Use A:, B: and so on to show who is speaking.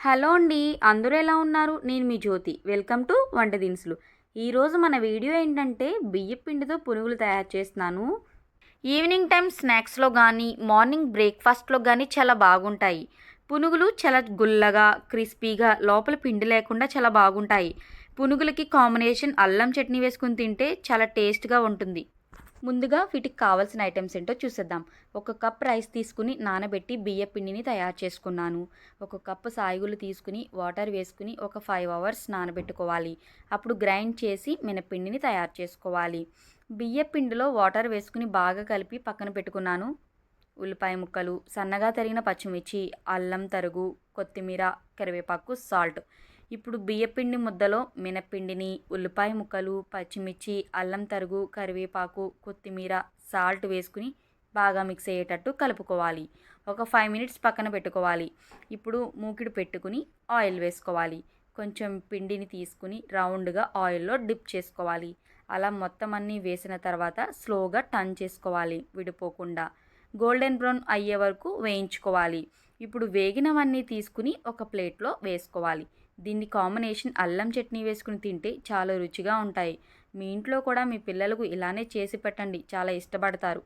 A: Hello అండి అందరూ ఎలా ఉన్నారు? నేను మీ జ్యోతి. వెల్కమ్ టు వంట దినుసులు. ఈరోజు మన వీడియో ఏంటంటే బియ్య పిండితో పునుగులు తయారు చేస్తున్నాను. ఈవినింగ్ టైం స్నాక్స్లో కానీ మార్నింగ్ బ్రేక్ఫాస్ట్లో కానీ చాలా బాగుంటాయి. పునుగులు చాలా గుల్లగా క్రిస్పీగా లోపల పిండి లేకుండా చాలా బాగుంటాయి. పునుగులకి కాంబినేషన్ అల్లం చట్నీ వేసుకుని తింటే చాలా టేస్ట్గా ఉంటుంది. ముందుగా వీటికి కావాల్సిన ఐటమ్స్ ఏంటో చూసేద్దాం. ఒక కప్ రైస్ తీసుకుని నానబెట్టి బియ్య పిండిని తయారు చేసుకున్నాను. ఒక కప్పు సాయిగులు తీసుకుని వాటర్ వేసుకుని ఒక ఫైవ్ అవర్స్ నానబెట్టుకోవాలి. అప్పుడు గ్రైండ్ చేసి మినపిండిని తయారు చేసుకోవాలి. బియ్య పిండిలో వాటర్ వేసుకుని బాగా కలిపి పక్కన పెట్టుకున్నాను. ఉల్లిపాయ ముక్కలు సన్నగా తరిగిన పచ్చిమిర్చి అల్లం తరుగు కొత్తిమీర కరివేపాకు సాల్ట్ ఇప్పుడు బియ్యపిండి ముద్దలో మినపిండిని ఉల్లిపాయ ముక్కలు పచ్చిమిర్చి అల్లం తరుగు కరివేపాకు కొత్తిమీర సాల్ట్ వేసుకుని బాగా మిక్స్ అయ్యేటట్టు కలుపుకోవాలి. ఒక ఫైవ్ మినిట్స్ పక్కన పెట్టుకోవాలి. ఇప్పుడు మూకిడి పెట్టుకుని ఆయిల్ వేసుకోవాలి. కొంచెం పిండిని తీసుకుని రౌండ్గా ఆయిల్లో డిప్ చేసుకోవాలి. అలా మొత్తం అన్నీ వేసిన తర్వాత స్లోగా టర్న్ చేసుకోవాలి విడిపోకుండా. గోల్డెన్ బ్రౌన్ అయ్యే వరకు వేయించుకోవాలి. ఇప్పుడు వేగినవన్నీ తీసుకుని ఒక ప్లేట్లో వేసుకోవాలి. దీన్ని కాంబినేషన్ అల్లం చట్నీ వేసుకుని తింటే చాలా రుచిగా ఉంటాయి. మీ ఇంట్లో కూడా మీ పిల్లలకు ఇలానే చేసి పెట్టండి. చాలా ఇష్టపడతారు.